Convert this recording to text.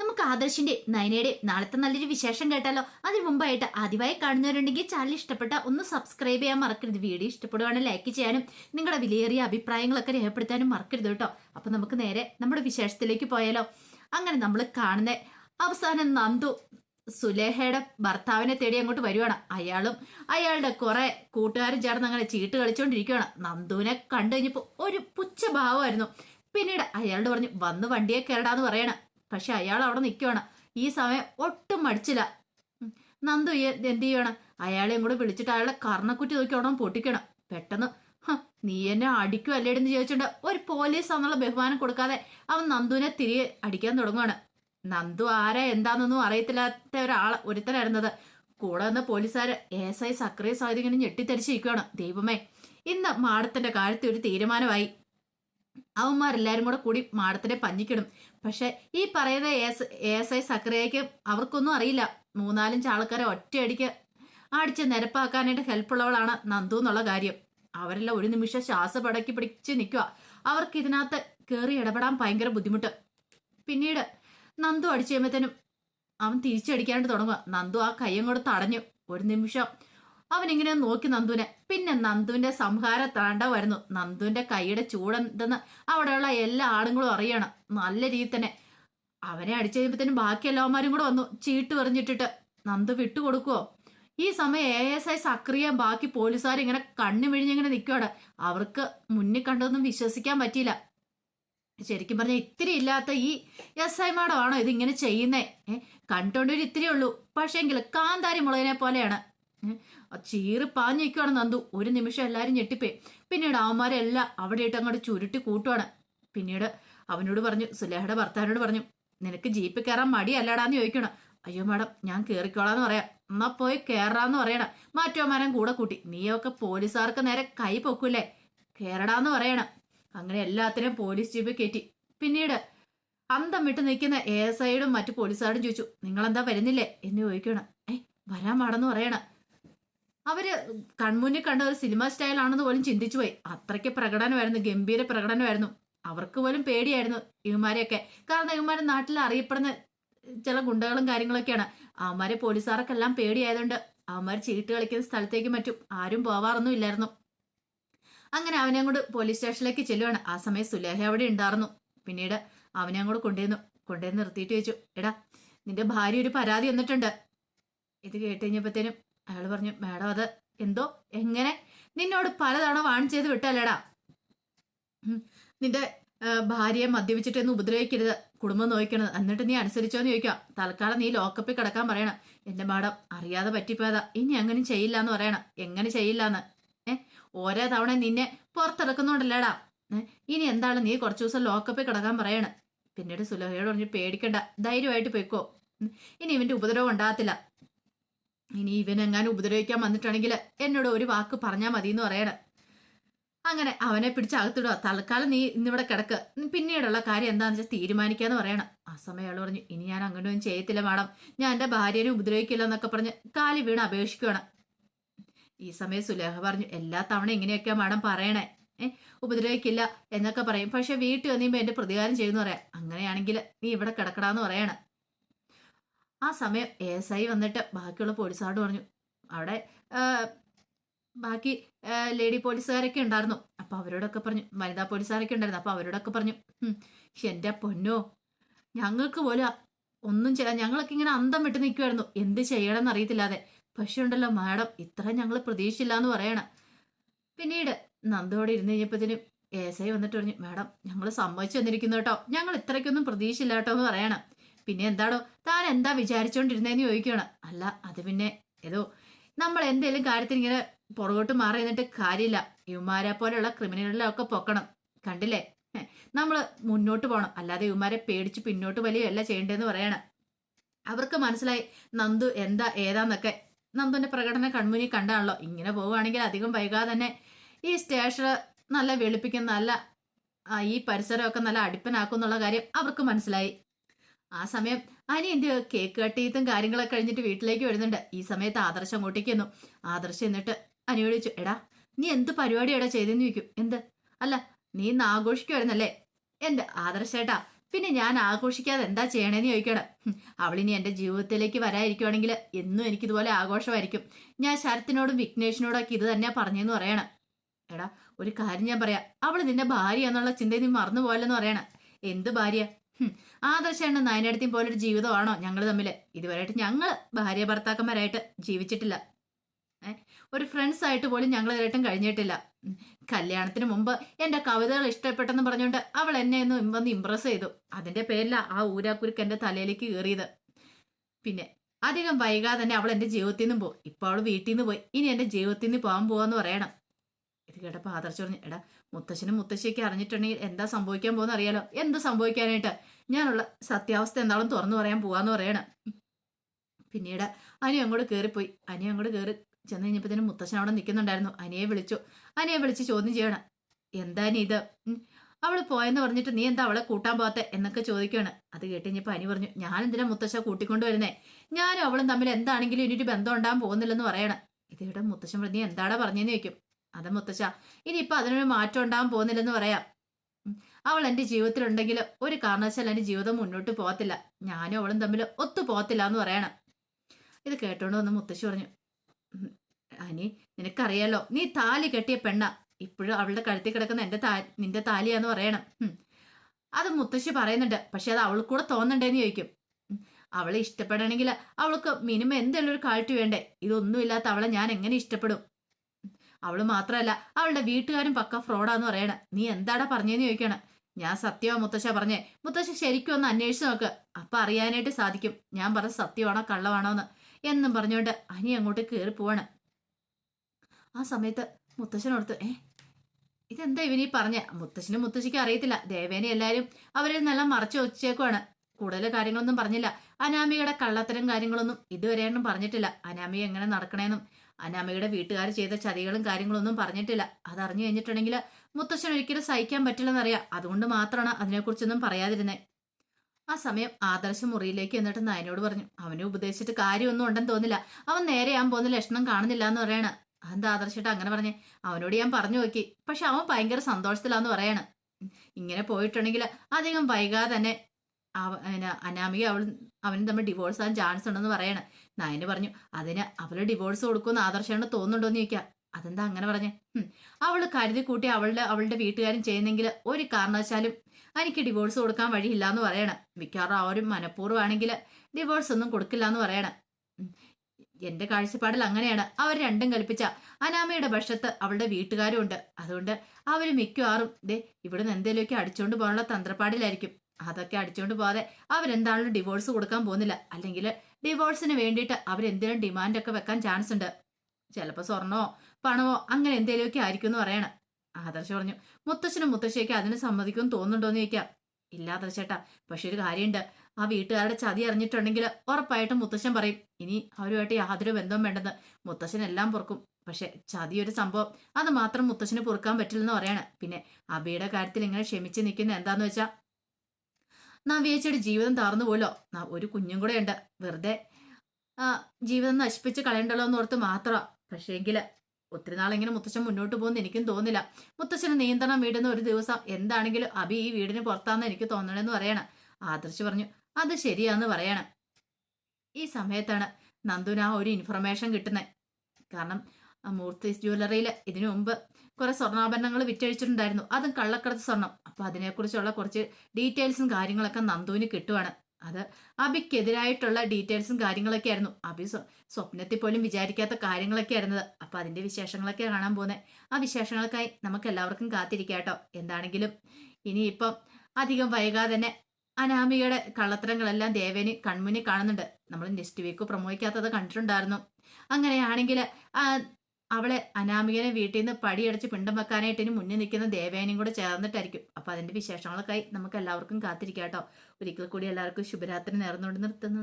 നമുക്ക് ആദർശിന്റെ നയനയുടെ നാളത്തെ നല്ലൊരു വിശേഷം കേട്ടാലോ? അതിന് മുമ്പായിട്ട് ആദ്യമായി കാണുന്നവരുണ്ടെങ്കിൽ ചാനൽ ഇഷ്ടപ്പെട്ട ഒന്ന് സബ്സ്ക്രൈബ് ചെയ്യാൻ മറക്കരുത്. വീഡിയോ ഇഷ്ടപ്പെടുവാണെങ്കിൽ ലൈക്ക് ചെയ്യാനും നിങ്ങളുടെ വിലയേറിയ അഭിപ്രായങ്ങളൊക്കെ രേഖപ്പെടുത്താനും മറക്കരുത് കേട്ടോ. അപ്പൊ നമുക്ക് നേരെ നമ്മുടെ വിശേഷത്തിലേക്ക് പോയാലോ? അങ്ങനെ നമ്മൾ കാണുന്ന അവസാനം നന്ദു സുലേഹയുടെ ഭർത്താവിനെ തേടി അങ്ങോട്ട് വരുവാണ്. അയാളും അയാളുടെ കുറെ കൂട്ടുകാരും ചേർന്ന് അങ്ങനെ ചീട്ട് കളിച്ചുകൊണ്ടിരിക്കുകയാണ് നന്ദുവിനെ കണ്ടു കഴിഞ്ഞപ്പോൾ ഒരു പുച്ഛഭാവമായിരുന്നു. പിന്നീട് അയാളോട് പറഞ്ഞു വന്ന് വണ്ടിയെ കയറടാന്ന് പറയണം. പക്ഷെ അയാൾ അവിടെ നിൽക്കുകയാണ് ഈ സമയം ഒട്ടും മടിച്ചില്ല. നന്ദു എന്ത് ചെയ്യണം അയാളെയും കൂടെ വിളിച്ചിട്ട് അയാളെ കർണക്കുറ്റി നോക്കി അവിടെ പൊട്ടിക്കണം. പെട്ടെന്ന് നീ എന്നെ അടിക്കും അല്ലേടെന്ന് ചോദിച്ചിട്ട് ഒരു പോലീസ് എന്നുള്ള ബഹുമാനം കൊടുക്കാതെ അവൻ നന്ദുവിനെ തിരികെ അടിക്കാൻ തുടങ്ങുകയാണ് നന്ദു ആരാ എന്താണെന്നൊന്നും അറിയത്തില്ലാത്ത ഒരാൾ ഒരുത്തനായിരുന്നത്. കൂടെ നിന്ന് പോലീസുകാർ എസ് ഐ സക്രിയ സാധ്യത ഇങ്ങനെ ഞെട്ടിത്തരിച്ചിരിക്കുകയാണ് ദൈവമേ ഇന്ന് മാടത്തിന്റെ കാര്യത്തിൽ ഒരു തീരുമാനമായി. അവന്മാരെല്ലാരും കൂടെ കൂടി മാഡത്തിനെ പഞ്ഞിക്കിടും. പക്ഷെ ഈ പറയുന്ന എസ് എസ് ഐ സക്രിയയ്ക്ക് അവർക്കൊന്നും അറിയില്ല. മൂന്നാലഞ്ച് ആൾക്കാരെ ഒറ്റയടിക്ക് അടിച്ച് നിരപ്പാക്കാനായിട്ട് ഹെൽപ്പുള്ളവളാണ് നന്ദു എന്നുള്ള കാര്യം. അവരെല്ലാം ഒരു നിമിഷം ശ്വാസപടക്കി പിടിച്ച് നിൽക്കുക അവർക്ക് ഇതിനകത്ത് കയറി ഇടപെടാൻ ഭയങ്കര ബുദ്ധിമുട്ട്. പിന്നീട് നന്ദു അടിച്ചു കഴിയുമ്പോഴത്തേനും അവൻ തിരിച്ചടിക്കാനായിട്ട് തുടങ്ങുക നന്ദു ആ കയ്യും കൂടെ തടഞ്ഞു ഒരു നിമിഷം അവൻ ഇങ്ങനെ നോക്കി നന്ദുവിനെ. പിന്നെ നന്ദുവിന്റെ സംഹാര താണ്ഡവായിരുന്നു നന്ദുവിന്റെ കൈയുടെ ചൂടെന്തെന്ന് അവിടെയുള്ള എല്ലാ ആളുകളും അറിയണം. നല്ല രീതി തന്നെ. അവനെ അടിച്ചു കഴിയുമ്പോഴത്തേനും ബാക്കി എല്ലാവന്മാരും കൂടെ വന്നു ചീട്ട് എറിഞ്ഞിട്ടിട്ട്. നന്ദു വിട്ടുകൊടുക്കുവോ ഈ സമയം എ എസ് ഐ സക്രിയ ബാക്കി പോലീസുകാർ ഇങ്ങനെ കണ്ണു മിഴിഞ്ഞിങ്ങനെ നിൽക്കുവാണ്. അവർക്ക് മുന്നിൽ കണ്ടതൊന്നും വിശ്വസിക്കാൻ പറ്റിയില്ല. ശരിക്കും പറഞ്ഞാൽ ഇത്തിരി ഇല്ലാത്ത ഈ എസ് ഐ മാഡമാണോ ഇതിങ്ങനെ ചെയ്യുന്നേ? കണ്ടോണ്ടൊരു ഇത്തിരി ഉള്ളൂ. പക്ഷേങ്കിൽ കാന്താരി മുളകിനെ പോലെയാണ്. ചീറി പാഞ്ഞേക്കുവാണ് നന്ദു. ഒരു നിമിഷം എല്ലാവരും ഞെട്ടിപ്പേ പിന്നീട് അവന്മാരെല്ലാം അവിടെ ഇട്ട് അങ്ങോട്ട് ചുരുട്ടി കൂട്ടുവാണ്. പിന്നീട് അവനോട് പറഞ്ഞു സുലേഹയുടെ ഭർത്താവിനോട് പറഞ്ഞു നിനക്ക് ജീപ്പ് കയറാൻ മടിയല്ലടാന്ന് ചോദിക്കണം അയ്യോ മാഡം ഞാൻ കയറിക്കോളാന്ന് പറയാം. എന്നാ പോയി കയറാന്ന് പറയണം. മാറ്റോമാരം കൂടെ കൂട്ടി. നീയൊക്കെ പോലീസുകാർക്ക് നേരെ കൈ പൊക്കൂലേ കയറടാന്ന് പറയണം. അങ്ങനെ എല്ലാത്തിനും പോലീസ് ജീപ്പ് കയറ്റി. പിന്നീട് അന്തം വിട്ട് നിൽക്കുന്ന എ എസ് ഐയോടും മറ്റു പോലീസുകാരും ചോദിച്ചു നിങ്ങളെന്താ വരുന്നില്ലേ? എന്ന് ചോദിക്കണം ഏ വരാൻ പാടെന്ന് പറയണം. അവർ കൺമുന്നിൽ കണ്ട ഒരു സിനിമ സ്റ്റൈലാണെന്ന് പോലും ചിന്തിച്ചു പോയി അത്രയ്ക്ക് പ്രകടനമായിരുന്നു ഗംഭീര പ്രകടനമായിരുന്നു. അവർക്ക് പോലും പേടിയായിരുന്നു ഇവന്മാരെയൊക്കെ. കാരണം ഇവന്മാരെ നാട്ടിൽ അറിയപ്പെടുന്ന ചില ഗുണ്ടകളും കാര്യങ്ങളൊക്കെയാണ്. അവന്മാരെ പോലീസുകാർക്കെല്ലാം പേടിയായതുകൊണ്ട് അവന്മാർ ചീട്ട് കളിക്കുന്ന സ്ഥലത്തേക്ക് മറ്റും ആരും പോവാറൊന്നും ഇല്ലായിരുന്നു. അങ്ങനെ അവനെ കൊണ്ട് പോലീസ് സ്റ്റേഷനിലേക്ക് ചെല്ലുവാണ്. ആ സമയം സുലേഹ അവിടെ ഉണ്ടായിരുന്നു. പിന്നീട് അവനെ അങ്ങോട്ട് കൊണ്ടുവന്നു. കൊണ്ടുവന്ന് നിർത്തിയിട്ട് ചോദിച്ചു എടാ നിന്റെ ഭാര്യ ഒരു പരാതി വന്നിട്ടുണ്ട്. ഇത് കേട്ട് കഴിഞ്ഞപ്പോഴത്തേനും അയാൾ പറഞ്ഞു മാഡം അത് എന്തോ എങ്ങനെ? നിന്നോട് പലതവണ വാൺ ചെയ്ത് വിട്ടല്ലേടാ. നിന്റെ ഭാര്യയെ മദ്യപിച്ചിട്ടൊന്നും ഉപദ്രവിക്കരുത് കുടുംബം നോക്കണത് എന്നിട്ട് നീ അനുസരിച്ചോന്ന് ചോദിക്കാം തൽക്കാലം നീ ലോക്കപ്പിൽ കിടക്കാൻ പറയണം. എന്റെ മാഡം അറിയാതെ പറ്റിപ്പോയതാ. ഇനി അങ്ങനെ ചെയ്യില്ല എന്ന് പറയണം. എങ്ങനെ ചെയ്യില്ല എന്ന് ഏ ഓരോ തവണ നിന്നെ പുറത്തിറക്കുന്നുണ്ടല്ലേടാ. ഇനി എന്താണ് നീ കുറച്ചു ദിവസം ലോക്കപ്പിൽ കിടക്കാൻ പറയണം പിന്നീട് സുലഭയോട് പറഞ്ഞു പേടിക്കണ്ട. ധൈര്യമായിട്ട് പോയിക്കോ. ഇനി ഇവന്റെ ഉപദ്രവം ഉണ്ടാകത്തില്ല. ഇനി ഇവനെങ്ങാനും ഉപദ്രവിക്കാൻ വന്നിട്ടാണെങ്കിൽ എന്നോട് ഒരു വാക്ക് പറഞ്ഞാൽ മതി എന്ന് പറയണം. അങ്ങനെ അവനെ പിടിച്ച് അകത്തിടുക. തൽക്കാലം നീ ഇന്നിവിടെ കിടക്ക്. പിന്നീടുള്ള കാര്യം എന്താണെന്ന് വെച്ചാൽ തീരുമാനിക്കാന്ന് പറയണം. ആ സമയം അയാൾ പറഞ്ഞു ഇനി ഞാൻ അങ്ങനെയൊന്നും ചെയ്യത്തില്ല മാഡം. ഞാൻ എന്റെ ഭാര്യനെ ഉപദ്രവിക്കില്ല എന്നൊക്കെ പറഞ്ഞ് കാലി വീണ് അപേക്ഷിക്കുകയാണ് ഈ സമയം സുലേഹ പറഞ്ഞു എല്ലാ തവണ ഇങ്ങനെയൊക്കെയാ മാഡം പറയണേ. ഏ ഉപദ്രവിക്കില്ല എന്നൊക്കെ പറയും. പക്ഷെ വീട്ടിൽ വന്നിയുമ്പോൾ എന്റെ പ്രതികാരം ചെയ്യുന്നു പറയാം. അങ്ങനെയാണെങ്കിൽ നീ ഇവിടെ കിടക്കടാന്ന് പറയണം. ആ സമയം എസ് ഐ വന്നിട്ട് ബാക്കിയുള്ള പോലീസുകാരോട് പറഞ്ഞു. അവിടെ ബാക്കി ലേഡി പോലീസുകാരൊക്കെ ഉണ്ടായിരുന്നു. അപ്പൊ അവരോടൊക്കെ പറഞ്ഞു വനിതാ പോലീസുകാരൊക്കെ ഉണ്ടായിരുന്നു. അപ്പൊ അവരോടൊക്കെ പറഞ്ഞു "ഹും, എന്റെ പൊന്നോ ഞങ്ങൾക്ക് പോലും ഒന്നും ചെയ്യാൻ ഞങ്ങളൊക്കെ ഇങ്ങനെ അന്തം വിട്ട് നിൽക്കുമായിരുന്നു എന്ത് ചെയ്യണമെന്ന് അറിയത്തില്ലാതെ. പക്ഷെ ഉണ്ടല്ലോ മാഡം ഇത്ര ഞങ്ങൾ പ്രതീക്ഷിച്ചില്ല എന്ന് പറയണം. പിന്നീട് നന്ദോടെ ഇരുന്ന് കഴിഞ്ഞപ്പോഴത്തേനും എസ് ഐ വന്നിട്ട് പറഞ്ഞു മാഡം ഞങ്ങൾ സമ്മതിച്ചു വന്നിരിക്കുന്നു കേട്ടോ. ഞങ്ങൾ ഇത്രയ്ക്കൊന്നും പ്രതീക്ഷയില്ല കേട്ടോ എന്ന് പറയണം. പിന്നെ എന്താണോ താൻ എന്താ വിചാരിച്ചുകൊണ്ടിരുന്നതെന്ന് ചോദിക്കുകയാണ്. അല്ല അത് പിന്നെ ഏതോ നമ്മൾ എന്തെങ്കിലും കാര്യത്തിന് ഇങ്ങനെ പുറകോട്ട് മാറി നിന്നിട്ട് കാര്യമില്ല. യുമാരെ പോലെയുള്ള ക്രിമിനലുകളൊക്കെ പൊക്കണം. കണ്ടില്ലേ? നമ്മൾ മുന്നോട്ട് പോകണം അല്ലാതെ യുമാരെ പേടിച്ച് പിന്നോട്ട് വലിയല്ല ചെയ്യേണ്ടതെന്ന് പറയണം. അവർക്ക് മനസ്സിലായി നന്ദു എന്താ ഏതാന്നൊക്കെ. നന്ദുവിന്റെ പ്രകടനം കൺമുന്നിൽ കണ്ടാണല്ലോ. ഇങ്ങനെ പോവുകയാണെങ്കിൽ അധികം വൈകാതെ തന്നെ ഈ സ്റ്റേഷൻ നല്ല വെളുപ്പിക്കുന്ന നല്ല ഈ പരിസരമൊക്കെ നല്ല അടുപ്പനാക്കും എന്നുള്ള കാര്യം അവർക്ക് മനസ്സിലായി. ആ സമയം അനി എന്ത് കേക്ക് കട്ടിയത്തും കാര്യങ്ങളൊക്കെ കഴിഞ്ഞിട്ട് വീട്ടിലേക്ക് വരുന്നുണ്ട്. ഈ സമയത്ത് ആദർശം അങ്ങോട്ടേക്ക് വന്നു ആദർശം എന്നിട്ട് അനിയോട് ചോദിച്ചു എടാ നീ എന്ത് പരിപാടിയാടാ ചെയ്തെന്ന് ചോദിക്കും? എന്ത്? അല്ല നീ ഇന്ന് ആഘോഷിക്കുമായിരുന്നല്ലേ എന്റെ ആദർശേട്ടാ പിന്നെ ഞാൻ ആഘോഷിക്കാതെ എന്താ ചെയ്യണേന്ന് ചോദിക്കണം അവളിനി എന്റെ ജീവിതത്തിലേക്ക് വരാതിരിക്കുവാണെങ്കിൽ എന്നും എനിക്കിതുപോലെ ആഘോഷമായിരിക്കും. ഞാൻ ശരത്തിനോടും വിഘ്നേഷിനോടും ഒക്കെ ഇത് തന്നെ പറഞ്ഞെന്ന് പറയണം. എടാ ഒരു കാര്യം ഞാൻ പറയാം. അവൾ നിന്റെ ഭാര്യ എന്നുള്ള ചിന്ത നീ മറന്നു പോയല്ലെന്ന് പറയണം. എന്ത് ഭാര്യ? ആദർശാണ് പോലെ പോലൊരു ജീവിതമാണോ ഞങ്ങൾ തമ്മിൽ ഇതുവരെയായിട്ട് ഞങ്ങൾ ഭാര്യ ഭർത്താക്കന്മാരായിട്ട് ജീവിച്ചിട്ടില്ല. ഒരു ഫ്രണ്ട്സ് ആയിട്ട് പോലും ഞങ്ങൾ ഇതുവരെയായിട്ടും കഴിഞ്ഞിട്ടില്ല. കല്യാണത്തിന് മുമ്പ് എന്റെ കവിതകൾ ഇഷ്ടപ്പെട്ടെന്ന് പറഞ്ഞുകൊണ്ട് അവൾ എന്നെ ഒന്ന് വന്ന് ഇമ്പ്രസ് ചെയ്തു. അതിന്റെ പേരില ആ ഊരാക്കുരുക്ക് എന്റെ തലയിലേക്ക് കയറിയത് പിന്നെ അധികം വൈകാതെ തന്നെ അവൾ എന്റെ ജീവിതത്തിൽ നിന്നും പോയി. ഇപ്പോൾ അവൾ വീട്ടിൽ നിന്ന് പോയി. ഇനി എന്റെ ജീവിതത്തിൽ നിന്ന് പോകാൻ പോവാന്ന് പറയണം. ഇത് പാദർച്ച ആദർശ് പറഞ്ഞു എടാ മുത്തശ്ശനും മുത്തശ്ശിയൊക്കെ അറിഞ്ഞിട്ടുണ്ടെങ്കിൽ എന്താ സംഭവിക്കാൻ പോകുന്ന അറിയാലോ. എന്ത് സംഭവിക്കാനായിട്ട്? ഞാനുള്ള സത്യാവസ്ഥ എന്താണെന്ന് തുറന്നു പറയാൻ പോവാന്ന് പറയണം. പിന്നീട് അനി അങ്ങോട്ട് കയറിപ്പോയി അനി അങ്ങോട്ട് കയറി ചെന്ന് കഴിഞ്ഞപ്പോഴത്തേനും മുത്തശ്ശൻ അവിടെ നിൽക്കുന്നുണ്ടായിരുന്നു. അനിയെ വിളിച്ചു. അനിയെ വിളിച്ച് ചോദ്യം ചെയ്യണം. എന്താ ഇത്? അവൾ പോയെന്ന് പറഞ്ഞിട്ട് നീ എന്താ അവളെ കൂട്ടാൻ പോകാത്ത എന്നൊക്കെ ചോദിക്കുകയാണ്. അത് കേട്ട് കഴിഞ്ഞപ്പോൾ അനി പറഞ്ഞു ഞാൻ എന്തിനാ മുത്തശ്ശ കൂട്ടിക്കൊണ്ടു വരുന്നേ? ഞാനും അവളും തമ്മിൽ എന്താണെങ്കിലും ഇനിയൊരു ബന്ധം ഉണ്ടാകാൻ പോകുന്നില്ലെന്ന് പറയണം. ഇതിവിടെ മുത്തശ്ശൻ പറഞ്ഞു നീ എന്താടാ പറഞ്ഞെന്ന് ചോദിക്കും? അത് മുത്തശ്ശ ഇനിയിപ്പോൾ അതിനൊരു മാറ്റം ഉണ്ടാകാൻ പോകുന്നില്ലെന്ന് പറയാം. അവൾ എന്റെ ജീവിതത്തിലുണ്ടെങ്കിൽ ഒരു കാരണവശാൽ എന്റെ ജീവിതം മുന്നോട്ട് പോകത്തില്ല. ഞാനും അവളും തമ്മിൽ ഒത്തു പോകത്തില്ല എന്ന് പറയണം. ഇത് കേട്ടോണ്ട് വന്ന് മുത്തശ്ശി പറഞ്ഞു അനി നിനക്കറിയാലോ നീ താലി കെട്ടിയ പെണ്ണ. ഇപ്പോഴും അവളുടെ കഴുത്തിൽ കിടക്കുന്ന എന്റെ താ നിന്റെ താലിയാന്ന് പറയണം. അത് മുത്തശ്ശി പറയുന്നുണ്ട്. പക്ഷെ അത് അവൾക്ക് കൂടെ തോന്നണ്ടേന്ന് ചോദിക്കും. അവളെ ഇഷ്ടപ്പെടണമെങ്കിൽ അവൾക്ക് മിനിമം എന്തെങ്കിലും ഒരു കാഴ്ച വേണ്ടേ? ഇതൊന്നുമില്ലാത്ത അവളെ ഞാൻ എങ്ങനെ ഇഷ്ടപ്പെടും. അവൾ മാത്രമല്ല അവളുടെ വീട്ടുകാരും പക്ക ഫ്രോഡാന്ന് പറയണ. നീ എന്താടാ പറഞ്ഞേന്ന് ചോദിക്കണം? ഞാൻ സത്യമാ മുത്തശ്ശ പറഞ്ഞേ. മുത്തശ്ശ ശരിക്കും ഒന്ന് അന്വേഷിച്ച് നോക്ക്. അപ്പൊ അറിയാനായിട്ട് സാധിക്കും. ഞാൻ പറഞ്ഞ സത്യമാണോ കള്ളമാണോ എന്ന് എന്നും പറഞ്ഞുകൊണ്ട് അനി അങ്ങോട്ട് കയറി പോവാണ്. ആ സമയത്ത് മുത്തശ്ശനോടുത്ത് ഏ ഇതെന്താ ഇവനി പറഞ്ഞ? മുത്തശ്ശനും മുത്തശ്ശിക്കും അറിയത്തില്ല. ദേവേനെ എല്ലാരും അവരെ നല്ല മറച്ചു വെച്ചേക്കുവാണ്. കൂടുതൽ കാര്യങ്ങളൊന്നും പറഞ്ഞില്ല. അനാമികയുടെ കള്ളത്തരം കാര്യങ്ങളൊന്നും ഇതുവരെയൊന്നും പറഞ്ഞിട്ടില്ല. അനാമിക എങ്ങനെ നടക്കണേന്നും അനാമികയുടെ വീട്ടുകാർ ചെയ്ത ചതികളും കാര്യങ്ങളൊന്നും പറഞ്ഞിട്ടില്ല. അതറിഞ്ഞു കഴിഞ്ഞിട്ടുണ്ടെങ്കിൽ മുത്തശ്ശൻ ഒരിക്കലും സഹിക്കാൻ പറ്റില്ലെന്നറിയാം. അതുകൊണ്ട് മാത്രമാണ് അതിനെക്കുറിച്ചൊന്നും പറയാതിരുന്നത് ആ സമയം ആദർശ മുറിയിലേക്ക് എന്നിട്ട് നയനോട് പറഞ്ഞു അവനെ ഉപദേശിച്ചിട്ട് കാര്യമൊന്നും ഉണ്ടെന്ന് തോന്നില്ല. അവൻ നേരെ ഞാൻ പോകുന്ന ലക്ഷണം കാണുന്നില്ല എന്ന് പറയാണ്. അതെന്താ ആദർശിട്ട് അങ്ങനെ പറഞ്ഞേ? അവനോട് ഞാൻ പറഞ്ഞു നോക്കി. പക്ഷെ അവൻ ഭയങ്കര സന്തോഷത്തിലാന്ന് പറയാണ്. ഇങ്ങനെ പോയിട്ടുണ്ടെങ്കിൽ അധികം വൈകാതെ തന്നെ അനാമിക അവൾ അവനും തമ്മിൽ ഡിവോഴ്സ് ആകാൻ ചാൻസ് ഉണ്ടെന്ന് പറയണ്. നയന് പറഞ്ഞു അതിന് അവൾ ഡിവോഴ്സ് കൊടുക്കുമെന്ന് ആദർശാണ് തോന്നുന്നുണ്ടോന്ന് ചോദിക്കാം. അതെന്താ അങ്ങനെ പറഞ്ഞേ? അവൾ കരുതി കൂട്ടി അവളുടെ അവളുടെ വീട്ടുകാരും ചെയ്യുന്നെങ്കിൽ ഒരു കാരണവശാലും എനിക്ക് ഡിവോഴ്സ് കൊടുക്കാൻ വഴിയില്ല എന്ന് പറയണം. മിക്കവാറും അവരും മനഃപൂർവമാണെങ്കിൽ ഡിവോഴ്സ് ഒന്നും കൊടുക്കില്ല എന്ന് പറയണം. എന്റെ കാഴ്ചപ്പാടിൽ അങ്ങനെയാണ്. അവർ രണ്ടും കൽപ്പിച്ച അനാമയുടെ പക്ഷത്ത് അവളുടെ വീട്ടുകാരും ഉണ്ട്. അതുകൊണ്ട് അവർ മിക്കവാറും ദേ ഇവിടുന്ന് എന്തെങ്കിലുമൊക്കെ അടിച്ചുകൊണ്ട് പോകാനുള്ള തന്ത്രപ്പാടിലായിരിക്കും. അതൊക്കെ അടിച്ചുകൊണ്ട് പോകാതെ അവരെന്താണെങ്കിലും ഡിവോഴ്സ് കൊടുക്കാൻ പോകുന്നില്ല. അല്ലെങ്കിൽ ഡിവോഴ്സിന് വേണ്ടിയിട്ട് അവരെന്തെങ്കിലും ഡിമാൻഡൊക്കെ വെക്കാൻ ചാൻസ് ഉണ്ട്. ചിലപ്പോൾ സ്വർണമോ പണമോ അങ്ങനെ എന്തെങ്കിലുമൊക്കെ ആയിരിക്കും എന്ന് പറയണം. ആദർശ് പറഞ്ഞു മുത്തശ്ശനും മുത്തശ്ശിയൊക്കെ അതിന് സമ്മതിക്കും തോന്നുന്നുണ്ടോന്ന് ചോദിക്കാം. ഇല്ല ആദർശേട്ടാ പക്ഷെ ഒരു കാര്യമുണ്ട്. ആ വീട്ടുകാരുടെ ചതി അറിഞ്ഞിട്ടുണ്ടെങ്കിൽ ഉറപ്പായിട്ടും മുത്തശ്ശൻ പറയും. ഇനി അവരുമായിട്ട് യാതൊരു ബന്ധവും വേണ്ടെന്ന് മുത്തശ്ശൻ എല്ലാം പൊറുക്കും. പക്ഷെ ഒരു സംഭവം അത് മാത്രം മുത്തശ്ശന് പൊറുക്കാൻ പറ്റില്ലെന്ന് പറയാണ്. പിന്നെ അബിയുടെ കാര്യത്തിൽ ഇങ്ങനെ ക്ഷമിച്ച് നിൽക്കുന്ന എന്താന്ന് വെച്ചാ നവ്യേച്ചയുടെ ജീവിതം താർന്നു പോലോ ഒരു കുഞ്ഞും കൂടെ ഉണ്ട്. വെറുതെ ആ, ജീവിതം നശിപ്പിച്ച് കളയണ്ടല്ലോ എന്ന് ഓർത്ത് മാത്രമാ പക്ഷേങ്കിൽ ഒത്തിരി നാളിങ്ങനെ മുത്തശ്ശൻ മുന്നോട്ട് പോകുന്ന എനിക്കും തോന്നില്ല മുത്തശ്ശന് നിയന്ത്രണം വീടുന്ന ഒരു ദിവസം എന്താണെങ്കിലും അബി ഈ വീടിന് പുറത്താന്ന് എനിക്ക് തോന്നണെന്ന് പറയണം. ആദർശ് പറഞ്ഞു അത് ശരിയാന്ന് പറയണം. ഈ സമയത്താണ് നന്ദുന ഒരു ഇൻഫർമേഷൻ കിട്ടുന്നത് കാരണം ആ മൂർത്തി ജ്വല്ലറിയിൽ ഇതിനു മുമ്പ് കുറെ സ്വർണാഭരണങ്ങൾ വിറ്റഴിച്ചിട്ടുണ്ടായിരുന്നു. അതും കള്ളക്കടത്ത് സ്വർണം അപ്പൊ അതിനെക്കുറിച്ചുള്ള കുറച്ച് ഡീറ്റെയിൽസും കാര്യങ്ങളൊക്കെ നന്ദുവിന് കിട്ടുവാണ്. അത് അബിക്കെതിരായിട്ടുള്ള ഡീറ്റെയിൽസും കാര്യങ്ങളൊക്കെ ആയിരുന്നു. അബി സ്വ- സ്വപ്നത്തിൽ പോലും വിചാരിക്കാത്ത കാര്യങ്ങളൊക്കെ ആയിരുന്നത്. അപ്പൊ അതിന്റെ വിശേഷങ്ങളൊക്കെ കാണാൻ പോകുന്നത് ആ വിശേഷങ്ങൾക്കായി നമുക്ക് എല്ലാവർക്കും കാത്തിരിക്കാട്ടോ എന്താണെങ്കിലും ഇനിയിപ്പം അധികം വൈകാതെ തന്നെ അനാമികയുടെ കള്ളത്തരങ്ങളെല്ലാം ദേവേന് കൺമുന്നിൽ കാണുന്നുണ്ട്. നമ്മൾ നെക്സ്റ്റ് വീക്ക് പ്രമോഹിക്കാത്തത് കണ്ടിട്ടുണ്ടായിരുന്നു. അങ്ങനെയാണെങ്കിൽ അവളെ അനാമികനെ വീട്ടിൽ നിന്ന് പടിയടച്ച് പിണ്ടം വെക്കാനായിട്ട് ഇനി മുന്നിൽ നിൽക്കുന്ന ദേവേനയും കൂടെ ചേർന്നിട്ടായിരിക്കും. അപ്പൊ അതിന്റെ വിശേഷങ്ങളൊക്കെ നമുക്ക് എല്ലാവർക്കും കാത്തിരിക്കാം കേട്ടോ. ഒരിക്കൽ കൂടി എല്ലാവർക്കും ശുഭരാത്രി നേർന്നുകൊണ്ട് നിർത്തുന്നു.